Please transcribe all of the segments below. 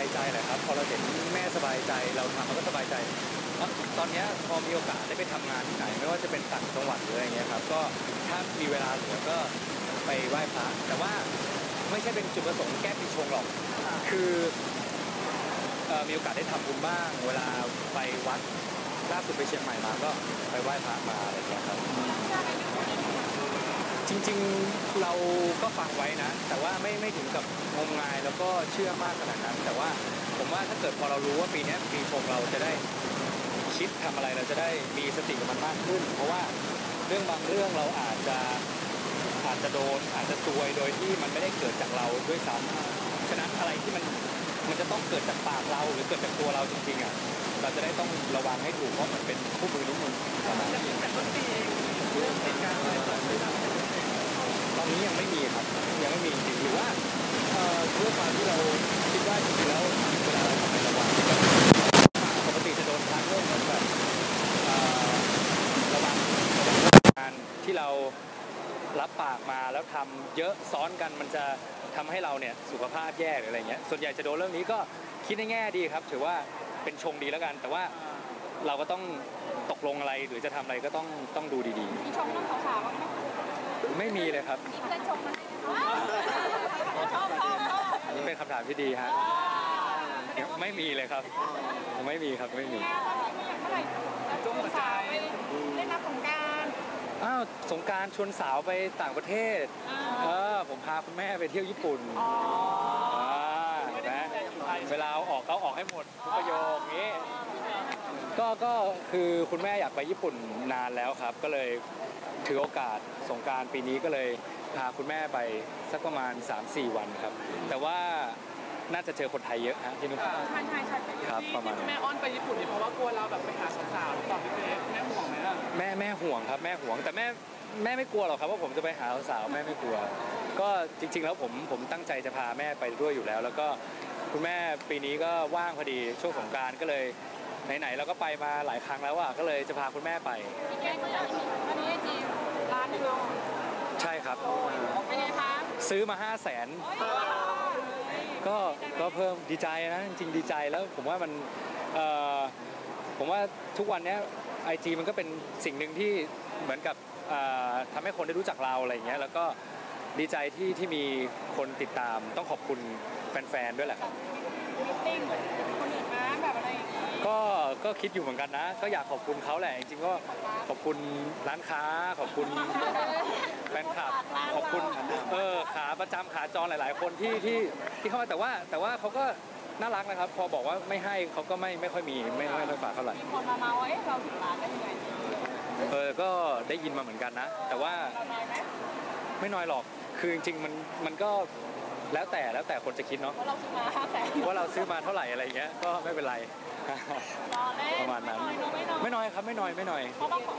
ายใจแหละครับ พอเราเห็นแม่สบายใจเราทำเราก็สบายใจ ตอนนี้พอมีโอกาสได้ไปทำงานที่ไหน ไม่ว่าจะเป็นต่างจังหวัดหรืออะไรเงี้ยครับ ก็ถ้ามีเวลาเหลือก็ไปไหว้พระแต่ว่าไม่ใช่เป็นจุดประสงค์แก้ปีชงหรอก คือเอ่อมีโอกาสได้ทำบุญบ้าง เวลาไปวัดล่าสุดไปเชียงใหม่มาก็ไปไหว้พระมาอะไรเงี้ยครับ จริงๆเราก็ฟังไว้นะ แต่ว่าไม่ไม่ถึงกับงมงายแล้วก็เชื่อมากขนาดนั้น แต่ว่าผมว่าถ้าเกิดพอเรารู้ว่าปีนี้ปีชงเราจะได้คิดทำอะไรเราจะได้มีสติกับมันมากขึ้น เพราะว่าเรื่องบางเรื่องเราอาจจะอาจจะโดนอาจจะซวยโดยที่มันไม่ได้เกิดจากเราด้วยซ้ำฉะนั้นอะไรที่มันมันจะต้องเกิดจากปากเราหรือเกิดจากตัวเราจริงๆอะเราจะได้ต้องระวังให้ถูกเพราะมันเป็นคู่มือนิดนึงประมาณนั้นแต่ต้นปีเรื่องเหตุการณ์อะไรเกิดขึ้น อนนี้ยังไม่มีครับยังไม่มีจริงหรือว่าเอ่อด้วยความที่เราคิดว่าจริงๆแล้วเวลาเราทำอะไรระวังปกติจะโดนทางเรื่องแบบเอ่อระวังระวังงานที่เรารับปากมาแล้วทำเยอะซ้อนกันมันจะทำให้เราเนี่ยสุขภาพแย่หรืออะไรเงี้ยส่วนใหญ่จะโดนเรื่องนี้ก็คิดในแง่ดีครับ ถือว่าเป็นชงดีแล้วกัน แต่ว่าเราก็ต้องตกลงอะไรหรือจะทำอะไรก็ต้องต้องดูดีๆมีชมน้องสาวๆบ้างไมๆ ไม่มีเลยครับมีเพื่อนชมมาให้ชอบชอบชอบอันนี้เป็นคำถามที่ดีฮะยังไม่มีเลยครับไม่มีครับไม่มีเมื่อไหร่จุ่มสาวไปเล่นน้ำสงการอ้าวสงกรารชวนสาวไปต่างประเทศเออผมพาคุณแม่ไปเที่ยวญี่ปุ่นอ๋ออ่าเห็นไหมเวลาเอาออกเขาออกให้หมดทุกประโยคนี้ ก็ก็คือคุณแม่อยากไปญี่ปุ่นนานแล้วครับ ก็เลยถือโอกาสสงกรารปีนี้ก็เลยพาคุณแม่ไปสักประมาณ 3-4 วันครับ แต่ว่าน่าจะเจอคนไทยเยอะฮะที่นู่นใช่ใช่ใช่ครับประมาณที่นั้นแม่อ้อนไปญี่ปุ่นเนี่ยเพราะว่ากลัวเราแบบไปหาสาวๆหรือเปล่าพี่เป๊กแม่ห่วงไหมล่ะแม่แม่ห่วงครับแม่ห่วงแต่แม่แม่ไม่กลัวหรอกครับว่าผมจะไปหาสาวๆแม่ไม่กลัว ก็จริง ๆ แล้วผมผมตั้งใจจะพาแม่ไปด้วยอยู่แล้ว แล้วก็คุณแม่ปีนี้ก็ว่างพอดีช่วงสงกรารก็เลย ไหนๆเราก็ไปมาหลายครั้งแล้วอะก็เลยจะพาคุณแม่ไปพี่แก้ก็อยากมีวันนี้จีร้านหนึงเนาะใช่ครับเป็นไงคะซื้อมา5 0 0แสนก็ก็เพิ่มดีใจนะจริงๆดีใจแล้วผมว่ามันเอ่อผมว่าทุกวันเนี้ไอจีมันก็เป็นสิ่งหนึ่งที่เหมือนกับเอ่อทำให้คนได้รู้จักเราอะไรอย่างเงี้ยแล้วก็ดีใจที่ที่มีคนติดตามต้องขอบคุณแฟนๆด้วยแหละครับ ก็ก็คิดอยู่เหมือนกันนะ ก็อยากขอบคุณเขาแหละ จริงๆก็ขอบคุณร้านค้า ขอบคุณแฟนคลับ ขอบคุณเออขาประจำขาจรหลาย ๆ คนที่ที่ที่เข้ามาแต่ว่า แต่ว่าเขาก็น่ารักนะครับ พอบอกว่าไม่ให้เขาก็ไม่ไม่ค่อยมีไม่ไม่ค่อยฝากเท่าไหร่มีคนมาเมาว่าเอ๊ะเราถึงร้านได้ยังไงเออก็ได้ยินมาเหมือนกันนะ แต่ว่าเราน้อยไหมไม่น้อยหรอกคือจริงๆมันมันก็แล้วแต่แล้วแต่คนจะคิดเนาะเพราะเราซื้อมาห้าแสนว่าเราซื้อมาเท่าไหร่อะไรอย่างเงี้ยก็ไม่เป็นไรรอเล่น ประมาณนั้นไม่น้อยไม่น้อยไม่น้อยครับไม่น้อยไม่น้อยเพราะบางคน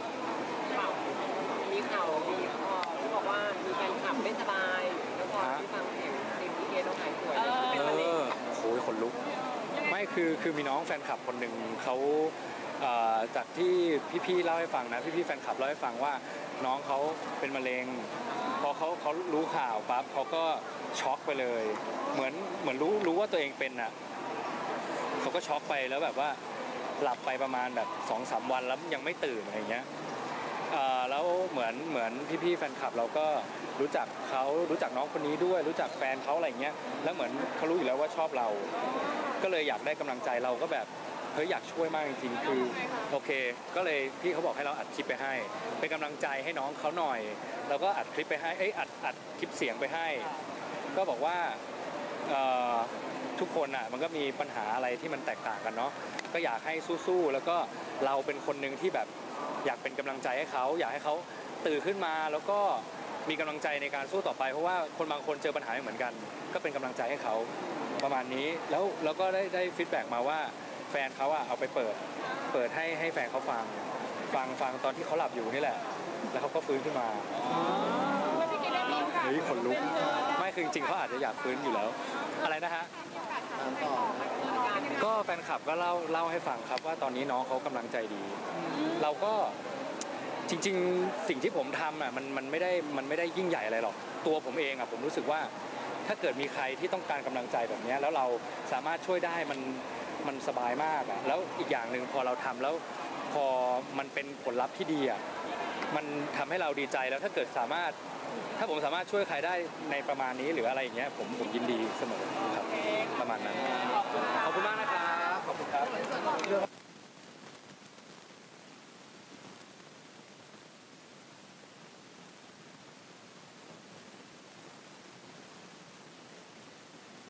มีข่าวมีเอ่อที่บอกว่ามีแฟนคลับไม่สบายแล้วพอที่ฟังเสียงเสียงพี่เกดต้องหายป่วยเป็นเอมะเร็งอโอ้ยขนลุก ไม่คือคือมีน้องแฟนคลับคนหนึ่งเขาเอ่อจากที่พี่ๆเล่าให้ฟังนะพี่ๆแฟนคลับเล่าให้ฟังว่าน้องเขาเป็นมะเร็งพอเขาเขารู้ข่าวปั๊บเขาก็ช็อกไปเลย เหมือนเหมือนรู้รู้ว่าตัวเองเป็นอะ เขาก็ช็อกไปแล้วแบบว่าหลับไปประมาณแบบสองสามวันแล้วยังไม่ตื่นอะไรเงี้ยแล้วเหมือนเหมือนพี่ๆแฟนคลับเราก็รู้จักเขารู้จักน้องคนนี้ด้วย รู้จักแฟนเขาอะไรเงี้ยแล้วเหมือนเขารู้อยู่แล้วว่าชอบเรา ก็เลยอยากได้กำลังใจเราก็แบบเฮ้ยอยากช่วยมากจริงๆ คือโอเค ก็เลยพี่เขาบอกให้เราอัดคลิปไปให้ เป็นกำลังใจให้น้องเขาหน่อยเราก็อัดคลิปไปให้เอ้ยอัดอัดคลิปเสียงไปให้ ก็บอกว่า ทุกคนอะมันก็มีปัญหาอะไรที่มันแตกต่างกันเนาะก็อยากให้สู้ๆแล้วก็เราเป็นคนหนึ่งที่แบบอยากเป็นกำลังใจให้เขาอยากให้เขาตื่นขึ้นมาแล้วก็มีกำลังใจในการสู้ต่อไป เพราะว่าคนบางคนเจอปัญหาไม่เหมือนกัน ก็เป็นกำลังใจให้เขาประมาณนี้แล้วแล้วก็ได้ได้ฟีดแบ็กมาว่าแฟนเขาอะเอาไปเปิด เปิดให้ให้แฟนเขาฟังฟังฟังตอนที่เขาหลับอยู่นี่แหละ แล้วเขาก็ฟื้นขึ้นมาแล้วพี่เกดได้มีโอกาสเฮ้ยขนลุกไม่ คือจริงๆเขาอาจจะอยากฟื้นอยู่แล้ว อะไรนะฮะก็แฟนคลับก็เล่าเล่าให้ฟังครับว่าตอนนี้น้องเขากำลังใจดี เราก็จริง ๆ สิ่งที่ผมทำอะมันมันไม่ได้มันไม่ได้ยิ่งใหญ่อะไรหรอกตัวผมเองอะผมรู้สึกว่าถ้าเกิดมีใครที่ต้องการกำลังใจแบบเนี้ยแล้วเราสามารถช่วยได้มันมันสบายมากอะแล้วอีกอย่างหนึ่งพอเราทำแล้วพอมันเป็นผลลัพธ์ที่ดีอะ มันทำให้เราดีใจแล้วถ้าเกิดสามารถ ถ้าผมสามารถช่วยใครได้ในประมาณนี้หรืออะไรอย่างเงี้ยผมผมยินดีเสมอครับประมาณนั้น ขอบคุณมากนะครับขอบคุณครับ